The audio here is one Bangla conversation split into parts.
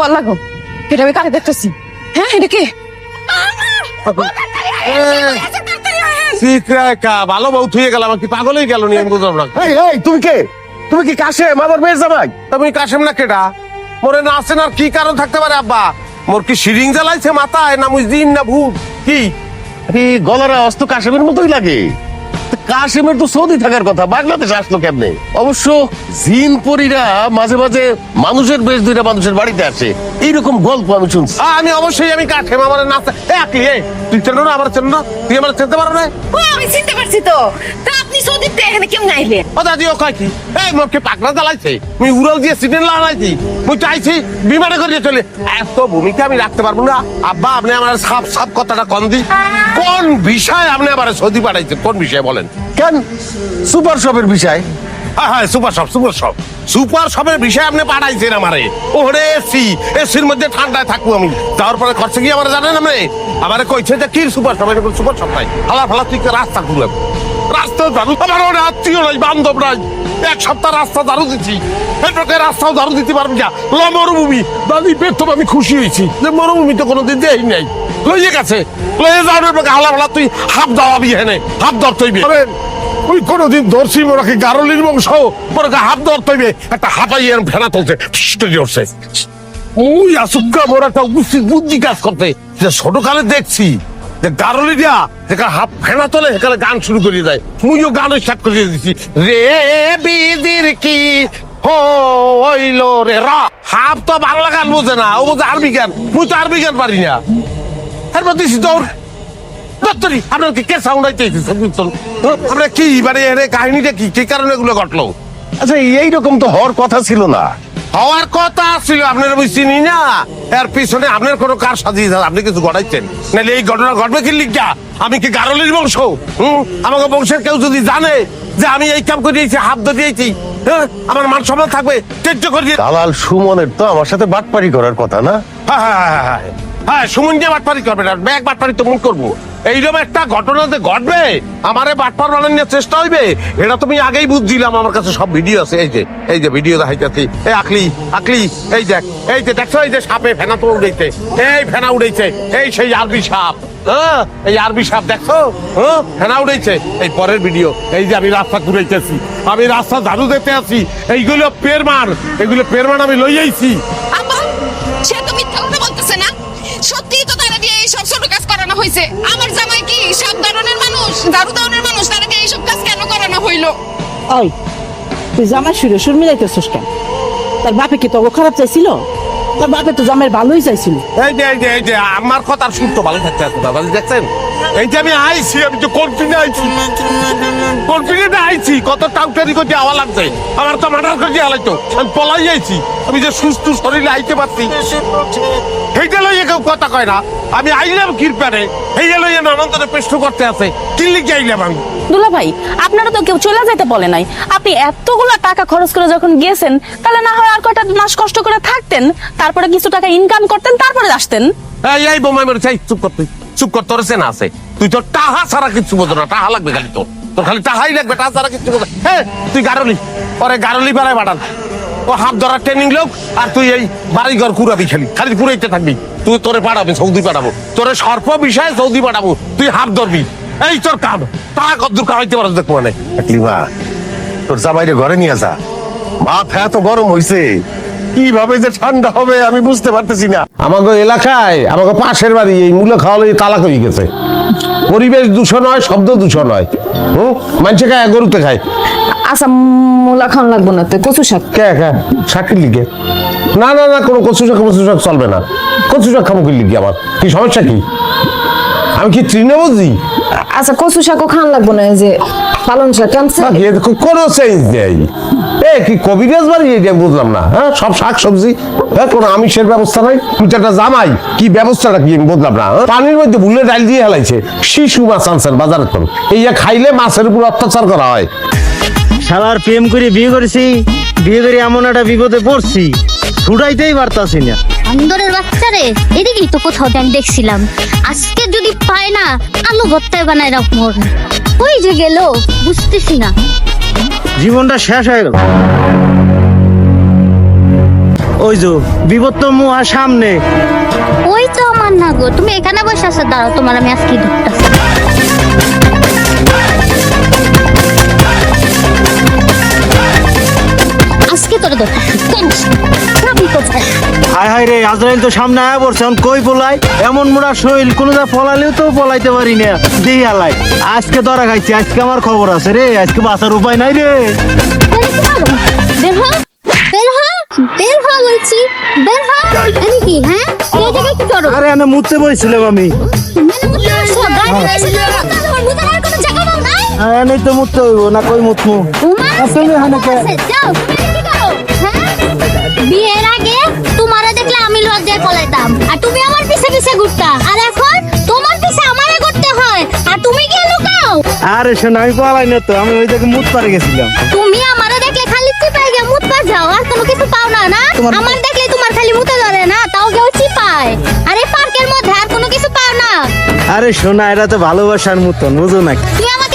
বল লাগো। এটা আমি কারে দেখতেছি? হ্যাঁ এটা কে? শিখরা ভালো বউ থুয়ে গেল আমার কি পাগলই গেল নি? আমি বুঝলাম না। এই এই তুমি কে? তুমি কি কাশে মাদার মেয়ের জামাই? তুমি কাশেম না মোরে না আসেন আর কি কারণ থাকতে পারে আব্বা? মোর কি জ্বালাইছে মাথায় না মুই দিন না ভূত? কি? গলার আওয়াজ তো কাশেমের মতোই লাগে। কাশেমের তো সৌদি থাকার কথা বাংলাদেশ আসলো কেমনে? অবশ্য জিন পরীরা মাঝে মাঝে মানুষের বেশ দুইটা মানুষের বাড়িতে আসে। এইরকম গল্প আমি শুনছি। আমি অবশ্যই আমি কাশেম আমার নাচতে এ আকলি তুই চেনো না আমার চেনো না? তুই আমার চিনতে পারো না? আমি চিনতে পারছি তো। তা আপনি সৌদিতে এখানে কেমন আইলেন? ও দাদি ও কয় কি? এই মোর কি পাকড়া জ্বালাইছে? মুই উড়াল দিয়ে সিটেন লাগাইছি মুই চাইছি বিমানে করে চলে। এত ভূমিকা আমি রাখতে পারব না। আব্বা আপনি আমার সাপ সাপ কথাটা কম দি। কোন বিষয় আপনি আমার সৌদি পাঠাইছে কোন বিষয় বলেন? কেন? সুপার শপের বিষয়। হ্যাঁ হ্যাঁ super shop super shop. Super শপের বিষয় আপনি পাঠাইছেন আমারে। ওরে এসি, এসির মধ্যে ঠান্ডায় থাকব আমি। তারপরে করছে কি আমার জানেন কইছে যে কি সুপার শপ? এটা সুপার শপ নাই। ফালা তুই রাস্তা খুললাম রাস্তা আমার আত্মীয় নাই, বান্ধব নাই। এক সপ্তাহ রাস্তা ঝাড়ু দিচ্ছি রাস্তাও ঝাড়ু দিতে পারবি না। ল মরুভূমি। দাদি আমি খুশি হয়েছি। যে মরুভূমি তো কোনোদিন দেই নাই। লইয়ে গেছে। লইয়ে যাবে হালা ফালা তুই হাফ দাওয়াবি হেনে হাফ দর তৈবি ওই কোনোদিন দর্শি মোরাকে গারলির বংশ? হাত ধর তৈবে একটা হাঁপাই এর ফেনা তুলছে উঠছে ওই আসুকা মোর একটা উপস্থিত বুদ্ধি কাজ করতে যে ছোটকালে দেখছি যে গারলিটা যেখানে হাফ ফেনা তোলে সেখানে গান শুরু করে দেয়। মুইও গান স্টার্ট করে দিছি। রে বিদির কি হইল রে? রা হাফ তো বাংলা গান বোঝে না ও বোঝে আরবি গান। মুই তো আরবি গান পারি না। এরপর দিছি তোর দত্তরি আপনার কি কে সাউন্ড আইতে আমরা কি মানে এর কাহিনীটা কি? কি কারণে এগুলো ঘটলো? আচ্ছা এইরকম তো হওয়ার কথা ছিল না। হওয়ার কথা ছিল আপনার আমি চিনি না? এর পিছনে আপনার কোনো কার সাজিয়ে আপনি কিছু ঘটাইছেন? নাহলে এই ঘটনা ঘটবে কি লিখা? আমি কি গারলির বংশ? হুম? আমাকে বংশের কেউ যদি জানে যে আমি এই কাম করে দিয়েছি হাত ধরে দিয়েছি হ্যাঁ? আমার মান সম্মান থাকবে তেজ্য করে দালাল সুমনের তো আমার সাথে বাটপারি করার কথা না? হ্যাঁ হ্যাঁ হ্যাঁ, হ্যাঁ সুমন দিয়ে বাটপারি করবে না। ব্যাগ বাটপারি তো মন করব। এইরকম একটা ঘটনা যে ঘটবে, আমারে বাটপার বানানোর চেষ্টা হইবে, এটা তুমি আগেই বুঝছিলাম আমার কাছে সব ভিডিও আছে। এই যে এই যে ভিডিও দেখাইতেছি। এই আকলি আকলি, এই দেখ, এই যে দেখছ, এই যে সাপে ফেনা তো উড়েছে এই ফেনা উড়েছে এই সেই আরবি সাপ। হ্যাঁ এই আরবি সাপ দেখছ? হ্যাঁ ফেনা উড়েছে এই পরের ভিডিও এই যে আমি রাস্তা ঘুরাইতেছি। আমি রাস্তা ঝাড়ু দিতে আছি। এইগুলো পেরমান এগুলো পেরমান আমি লই আইছি। করানো হয়েছে আমার জামাই কি সব ধরনের মানুষ? দারু ধরনের মানুষ? তারা এই এইসব কাজ কেন করানো হইল? ওই তুই জামাই সুরে সুর মিলাইতেছিস কেন? তার বাপে কি তোকে খারাপ চাইছিল? তার বাপে তো জামাইয়ের ভালোই চাইছিল। এই যে এই যে এই যে আমার কথার সুর তো ভালো থাকতে আছে দাদা দেখছেন? এই যে আমি আইছি আমি তো কনফিডেন্ট আইছি। কনফিডেন্ট আইছি কত টাউটারি করতে আওয়া লাগছে। আমার তো মার্ডার করে হালাইতো আমি পলাই যাইছি আমি যে সুস্থ শরীরে আইতে পারছি। সেইটা লইয়ে কেউ কথা কয় না। আমি আইলাম কিরপারে লইয়ে পেষ্ট করতে আছে। আইলাম আমি? দুলা ভাই আপনারা তো কেউ চলে যেতে বলে নাই। আপনি এতগুলো টাকা খরচ করে যখন গেছেন তাহলে না হয় আর কয়টা মাস কষ্ট করে থাকতেন তারপরে কিছু টাকা ইনকাম করতেন তারপরে আসতেন। এই এই বোমাই মেরে চাই চুপ কর তুই। চুপ কর, তোর না আছে। তুই তোর টাহা ছাড়া কিচ্ছু বোঝো না, টাহা লাগবে খালি তোর। তোর খালি টাহাই লাগবে, টাহা ছাড়া কিচ্ছু বোঝো হ্যাঁ তুই গারলি, পরে গারলি বেড়ায় বাড়ান। ও হাত ধরার ট্রেনিং লোক, আর তুই এই বাড়ি ঘর কুড়াবি খালি খালি কুড়াইতে থাকবি। তুই তোরে পাঠাবি সৌদি পাঠাবো তোরে সর্প বিষয়ে সৌদি পাঠাবো তুই হাত ধরবি। এই তোর কাম টাকা কদ্দুর কামাইতে পারো দেখব মানে। তোর জামাইরে ঘরে নিয়ে যা। মাথা এত গরম হইছে। কীভাবে যে ঠান্ডা হবে আমি বুঝতে পারতেছি না। আমাকে এলাকায় আমাকে পাশের বাড়ি এই মূল্য খাওয়ালে তালাক হয়ে গেছে। পরিবেশ দূষণ হয় শব্দ দূষণ হয়। হুম? মানুষে খায় গরুতে খায়। আচ্ছা মূলা খাওয়ান লাগবো না তো কচু শাক। কে কে? শাকের লিগে? না না না কোনো কচু শাক কচু শাক চলবে না। কচু শাক খাব কি লিগে আমার। কি সমস্যা কি? আমি কি তৃণমূলজি আচ্ছা কচু শাকও খান লাগবো না এই যে পালন শাক কেমছে কোনো চেঞ্জ নেই। এ কি কবিরাজ বাড়ি এটা বুঝলাম না হ্যাঁ? সব শাক সবজি হ্যাঁ কোনো আমিষের ব্যবস্থা নাই। তুই একটা জামাই কি ব্যবস্থাটা কি আমি বুঝলাম না হ্যাঁ? পানির মধ্যে ভুলে ডাল দিয়ে হেলাইছে। শিশু মাছ আনছেন বাজারে তো। এই যে খাইলে মাছের উপর অত্যাচার করা হয়। শালার প্রেম করে বিয়ে করেছি বিয়ে করে এমন একটা বিপদে পড়ছি ছুটাইতেই পারতাছি না। বান্দরের বাচ্চারে? এদিকেই তো কোথাও আমি দেখছিলাম। আজকে যদি পায় না আলু ভর্তায় বানায় রাখ মোর ওই যে গেল বুঝতেছি না। জীবনটা শেষ হয়ে গেল। ওই যে বিপদ তো মুহা সামনে। ওই তো আমার না গো তুমি এখানে বসে আছো দাঁড়াও তোমার আমি আজকে ধরতেছি। আজকে তোর ধরতেছি কোথায় হায় হায় রে আজরাইল তো সামনে আয়া পড়ছে এখন কই পলাই এমন মোড়া শরীর কোনো যা ফলালেও তো পলাইতে পারি না। দেহি আলাই আজকে ধরা খাইছি আজকে আমার খবর আছে রে আজকে বাঁচার উপায় নাই রে। বের হ বের হ বের হ বলছি বের হ আমি কি হ্যাঁ? এই জায়গায় কি করো? আরে আমি। আমি মুতে মুতে পাও নাই? হ্যাঁ নেই তো মুততে হইব না কই মুতমু? আসলে হানাকে যাও হ্যাঁ বিয়ের আগে তোমারে দেখলে আমি লজ্জায় পলাইতাম। আর তুমি আমার পিছে পিছে ঘুরতা। আর এখন তোমার পিছে আমারে ঘুরতে হয়। আর তুমি গিয়ে লুকাও? আরে শোন আমি পলাই না তো আমি ওই জায়গায় মুত পারে গেছিলাম। তুমি আমারে দেখলে খালি চিপাই গিয়ে মুত পা যাও আর কোনো কিছু পাও না না? আমার দেখলে তোমার খালি মুতে ধরে না? তাও কেউ চিপায়। আর পার্কের মধ্যে আর কোনো কিছু পাও না। আরে শোনা এটা তো ভালোবাসার মতন বুঝো নাকি তুই আমাকে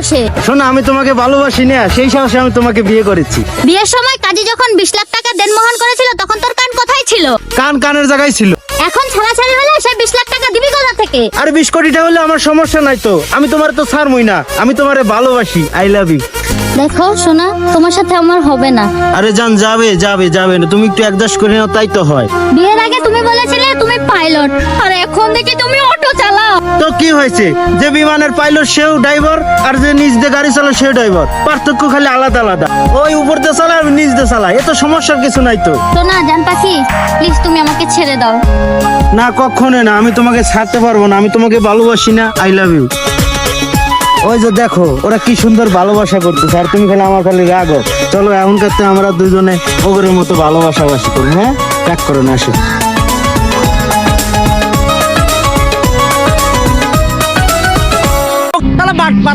কোন শোনো আমি তোমাকে ভালোবাসি না সেই সাহসে আমি তোমাকে বিয়ে করেছি। বিয়ের সময় কাজী যখন বিশ লাখ টাকা দেনমোহন করেছিল তখন তোর কান কোথায় ছিল? কান কানের জায়গায় ছিল। এখন ছাড়াছাড়ি হলে সে বিশ লাখ টাকা দিবি কোথা থেকে? আর বিশ কোটিটা হলে আমার সমস্যা নাই তো আমি তোমার তো ছাড়মই না আমি তোমারে ভালোবাসি আই লাভ ইউ দেখো সোনা তোমার সাথে আমার হবে না। আরে জান যাবে যাবে যাবে না। তুমি একটু একদাস করে নাও তাই তো হয়। বিয়ের আগে তুমি বলেছিলে তুমি পাইলট আর এখন দেখি তুমি অটো চালাও। তো কি হয়েছে? যে বিমানের পাইলট সেও ড্রাইভার আর যে নিজ দিয়ে গাড়ি চালায় সেও ড্রাইভার। পার্থক্য খালি আলাদা আলাদা। ওই উপর দিয়ে চালায় আমি নিজ দিয়ে চালাই এত সমস্যার কিছু নাই তো। সোনা জান পাখি প্লিজ তুমি আমাকে ছেড়ে দাও। না কখনো না। আমি তোমাকে ছাড়তে পারব না। আমি তোমাকে ভালোবাসি না। আই লাভ ইউ ওই যে দেখো ওরা কি সুন্দর ভালোবাসা করতেছে। আর তুমি খালি আমার খালি রাগো। চলো এমন করতে আমরা দুজনে ওগরের মতো ভালোবাসাবাসি করি হ্যাঁ? প্যাক করো না আসো। তাহলে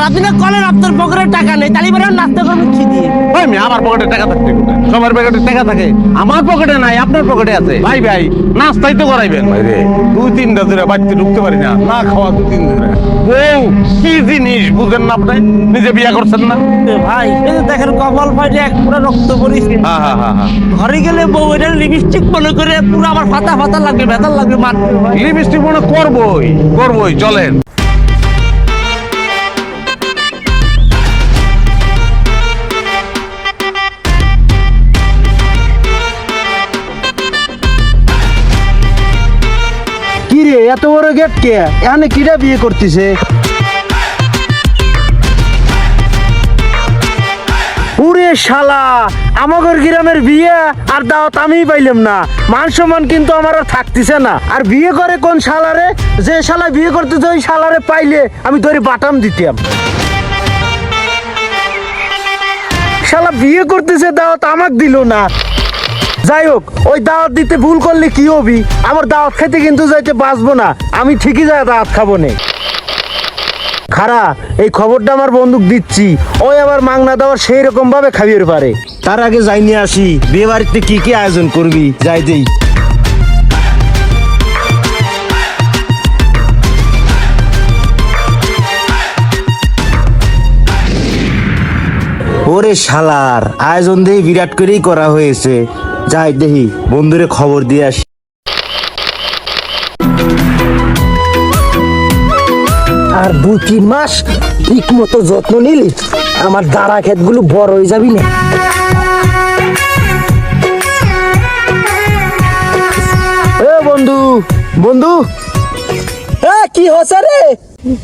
আপনি না কলেন আপনার পকেটে টাকা নেই তাহলে এবারে নাস্তা করবেন কি দিয়ে? ওই মেয়ে আমার পকেটে টাকা থাকতে? সবার পকেটে টাকা থাকে। আমার পকেটে নাই আপনার পকেটে আছে। ভাই ভাই নাস্তাই তো করাইবেন। ভাই রে। দুই তিনটা ধরে বাড়িতে ঢুকতে পারি না না খাওয়া দুই তিন ধরে। বউ কি জিনিস বুঝেন না আপনি? নিজে বিয়া করছেন না? ভাই এই যে দেখেন কপাল ফাটে এক পুরো রক্ত হ্যাঁ হ্যাঁ হ্যাঁ হ্যাঁ। ঘরে গেলে বউ এটা লিপস্টিক মনে করে পুরো আমার ফাতা ফাতা লাগবে বেতাল লাগবে ভাই। লিপস্টিক মনে করবই করবই চলেন। এত বড় গেট কে? এখানে কিরা বিয়ে করতেছে? পুরে শালা, আমাগর গ্রামের বিয়ে আর দাওয়াত আমি পাইলাম না। মান সম্মান কিন্তু আমার আর থাকতেছে না। আর বিয়ে করে কোন শালারে? যে শালা বিয়ে করতেছে ওই শালারে পাইলে আমি ধরে বাটাম দিতাম। শালা বিয়ে করতেছে, দাওয়াত আমাক দিল না। যাই হোক ওই দাওয়াত দিতে ভুল করলে কি হবি? আমার দাওয়াত খেতে কিন্তু যাইতে বাঁচবো না। আমি ঠিকই যাই দাওয়াত খাব নে। খারা, এই খবরটা আমার বন্দুক দিচ্ছি। ওই আবার মাংনা দেওয়ার সেই রকম ভাবে খাবিয়ে পারে। তার আগে যাই নিয়ে আসি। বিয়ে বাড়িতে কি কি আয়োজন করবি? যাই দেই। ওরে শালার, আয়োজন দিয়ে বিরাট করেই করা হয়েছে। যাই দেখি বন্ধুরে খবর দিয়ে আসি। আর দুই তিন মাস ঠিক মতো যত্ন নিলি আমার দাঁড়া ক্ষেতগুলো বড় হয়ে যাবি না। বন্ধু বন্ধু। এ কি হচ্ছে রে?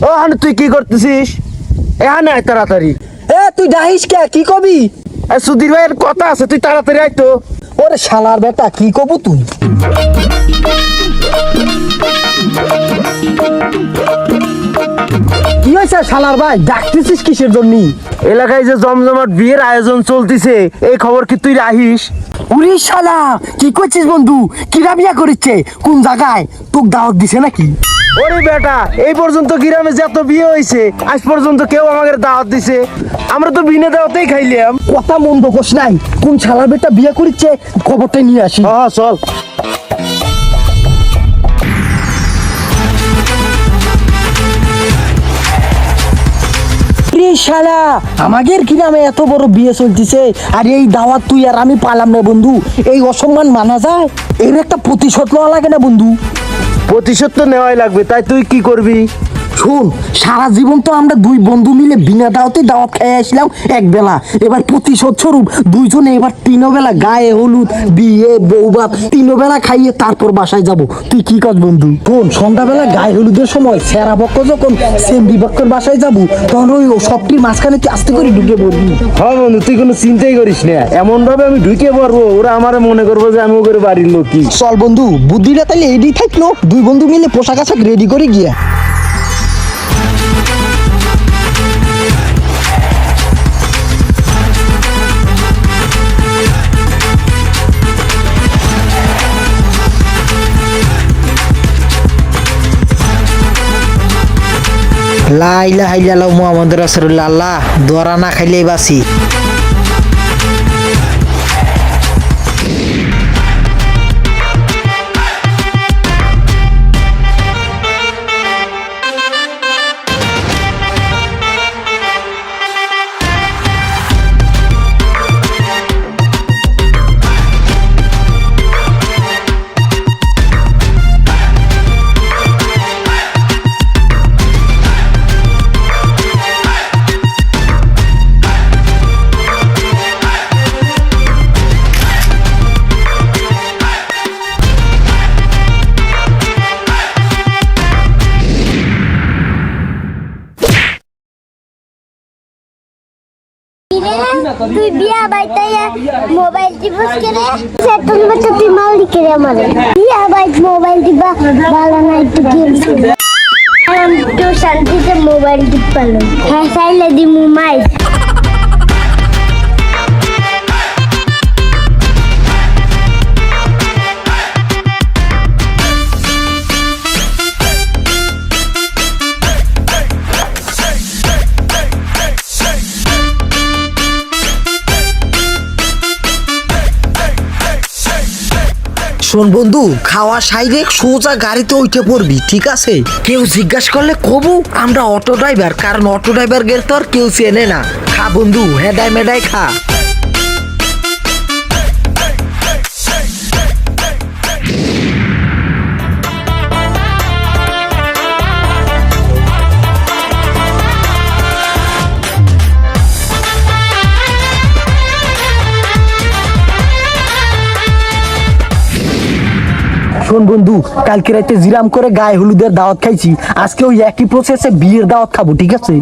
ও হানু তুই কি করতেছিস? এখানে আয় তাড়াতাড়ি। এ তুই ডাহিস কে? কি কবি? এ সুধীর ভাইয়ের কথা আছে তুই তাড়াতাড়ি আয় তো। ওরে শালার বেটা কি কবু তুই? কি হয়েছে শালার ভাই? ডাকতেছিস কিসের জন্য? এলাকায় যে জমজমাট বিয়ের আয়োজন চলতিছে এই খবর কি তুই রাহিস? উরি শালা কি করছিস বন্ধু? কিরা বিয়া করিচ্ছে? কোন জায়গায়? তোক দাওয়াত দিছে নাকি? ওরে বেটা এই পর্যন্ত গ্রামে যত বিয়ে হয়েছে আজ পর্যন্ত কেউ আমাদের দাওয়াত দিছে। আমরা তো বিনা দাওয়াতেই খাইলাম। কথা মন্দ কোস নাই। কোন শালার বেটা বিয়া করিচ্ছে খবরটা নিয়ে আসি। হ্যাঁ চল। রে শালা আমাদের গ্রামে এত বড় বিয়ে চলতেছে আর এই দাওয়াত তুই আর আমি পালাম না বন্ধু। এই অসম্মান মানা যায়? এর একটা প্রতিশোধ নেওয়া লাগে না বন্ধু। প্রতিশোধ তো নেওয়াই লাগবে তাই তুই কি করবি? শোন সারা জীবন তো আমরা দুই বন্ধু মিলে বিনা দাওয়াতে দাওয়াত খেয়ে আসলাম এক বেলা। এবার প্রতিশোধ স্বরূপ দুইজনে এবার তিনো বেলা গায়ে হলুদ বিয়ে বৌবাত তিনো বেলা খাইয়ে তারপর বাসায় যাব। তুই কি কাজ বন্ধু? শোন সন্ধ্যাবেলা গায়ে হলুদের সময় সেরা পক্ষ যখন সেম বিপক্ষের বাসায় যাব তখন ওই সবটির মাঝখানে তুই আস্তে করে ঢুকে পড়বি। হ্যাঁ বন্ধু তুই কোনো চিন্তাই করিস না। এমন ভাবে আমি ঢুকে পড়ব ওরা আমার মনে করব যে আমি ওদের বাড়ির লোক কি চল বন্ধু বুদ্ধিটা তাহলে এডি থাকল। দুই বন্ধু মিলে পোশাক আশাক রেডি করে গিয়া। লাইলা হাইলা মোহাম্মদ রাসুল্লাহ আল্লাহ দোয়ারা না খাইলেই বাসি তুই বিয়া বাইতে মোবাইল টিপস করে সে বাচ্চা তুই মাল লিখে রে আমারে। বিয়া বাইত মোবাইল টিপা ভালো না একটু গেমস তো শান্তিতে মোবাইল টিপালো হ্যাঁ চাইলে দি মোবাইল শোন বন্ধু, খাওয়া সাইরে সোজা গাড়িতে উঠে পড়বি, ঠিক আছে? কেউ জিজ্ঞাসা করলে কবু, আমরা অটো ড্রাইভার, কারণ অটো ড্রাইভার গেলে তো আর কেউ চেনে না। খা বন্ধু হেডাই মেডাই খা। শোন বন্ধু, কালকে রাতে জিরাম করে গায়ে হলুদের দাওয়াত খাইছি। আজকে ওই একই প্রসেসে বিয়ের দাওয়াত খাব, ঠিক আছে?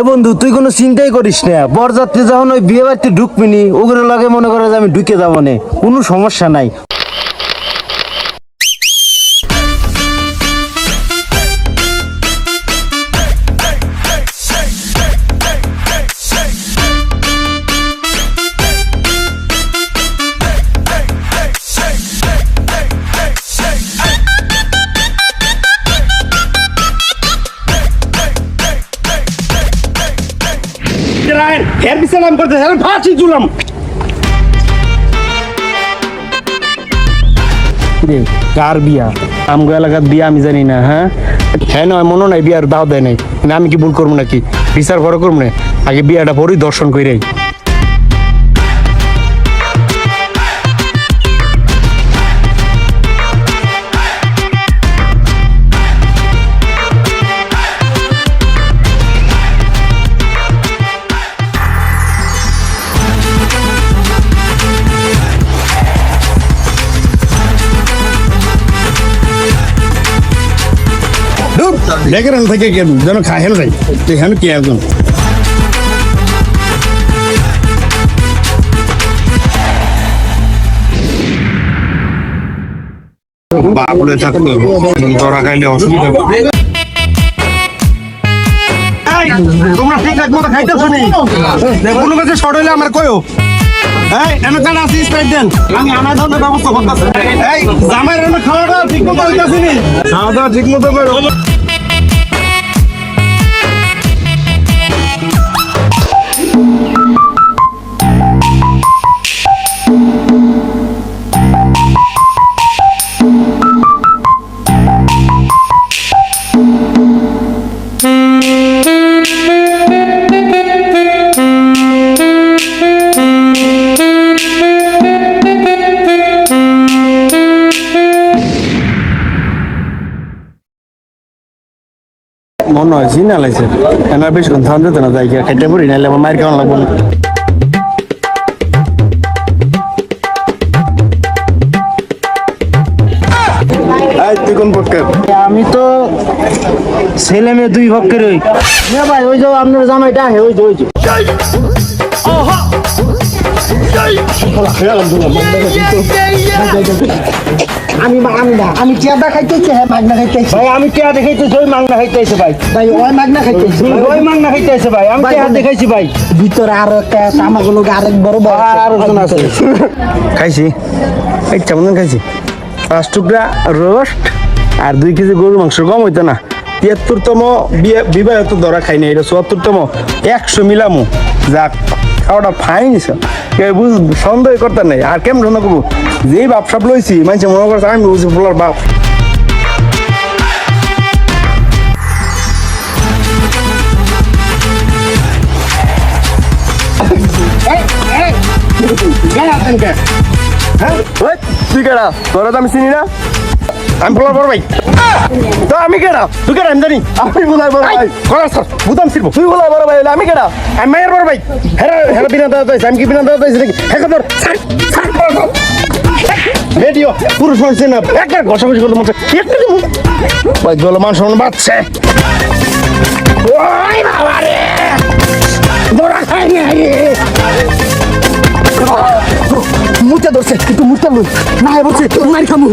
এ বন্ধু, তুই কোনো চিন্তাই করিস না। বরযাত্রী যখন ওই বিয়ে বাড়িতে ঢুকবি নি ওগুলো লাগে মনে করে যে আমি ঢুকে যাব না। কোনো সমস্যা নাই। এর করতে আমি ফাঁসি তুলাম রে কার বিয়া? আমগো এলাকার বিয়া আমি জানি না হ্যাঁ? হ্যাঁ নয় মনে নাই বিয়ার দাও দেয় নাই। না আমি কি ভুল করব নাকি? বিচার বড় করব না? আগে বিয়াটা পরই দর্শন কইরাই। ডেকের থেকে কেন? যেন খাহেল নাই এখানে কি একজন? বাবুলে থাকল ধরা খাইলে অসুবিধা তোমরা ঠিক এক মতো খাইতেছো নি? কোনো কাছে শর্ট হইলে আমার কয়ও এই এনে কান আসি স্প্রাইট দেন। আমি আমার ধরনের ব্যবস্থা করতেছি। এই জামাই খাওয়াটা ঠিক মতো হইতাছি নি? খাওয়া দাওয়া ঠিক মতো করো মনে হয় চিনা লাইছে এনার বেশিক্ষণ থাম যেত না যাই খেটে পড়ি নাইলে আমার মায়ের কেমন লাগবো? তুই কোন পক্ষের আমি তো ছেলে মেয়ে দুই পক্ষের ওই। না ভাই ওই যে আপনার জামাইটা হে ওই যে ওই যে। আমি আমি না আমি চেয়ারটা খাইতেছি হ্যাঁ মাগনা খাইতেছি। ভাই আমি চেয়ার দেখাইতেছি ওই মাগনা খাইতেছি ভাই। ভাই ওই মাগনা খাইতেছি। ওই মাগনা খাইতেছি ভাই আমি চেয়ার দেখাইছি ভাই। ভিতরে আরও একটা আমাগুলো আরেক বড় বড় আরও জন আছে। খাইছি। এই কেমন খাইছি? পাঁচ টুকরা রোস্ট আর দুই কেজি গরুর মাংস কম হইতো না। তিয়াত্তরতম বিয়ে- বিবাহিত ধরা খাই না এটা চুয়াত্তরতম একশো মিলামু। যাক খাওয়াটা ফাইন বুঝ সন্দেহ করতে নেই। আর কেমন সন্দেহ করব যেই বাপ সাপ লইছি মানুষ মনে করছে আমি বুঝি বলার বাপ। হ্যাঁ? তুই কেডা? তোরা তো আমি চিনি না। আমি বলার বড় ভাই। তো আমি কেডা? তুই কেডা আমি জানি আমি বলার বড় ভাই। কলা স্যার বুদাম শিল্প তুই বলার বড় ভাই আমি কেডা? আমি মায়ের বড় ভাই। হেরা হেরা বিনা দাদা আমি কি বিনা দাদা নাকি হেকা রেডিও, পুরুষ মানুষ না একটা ঘষাঘষি করতে হচ্ছে, একটা ভাই, জল মান সমান বাচ্চা ওই বাবা রে! দৌড়া খাই রে মুতে ধরছে কিন্তু মুতে না বলছে মার খামু।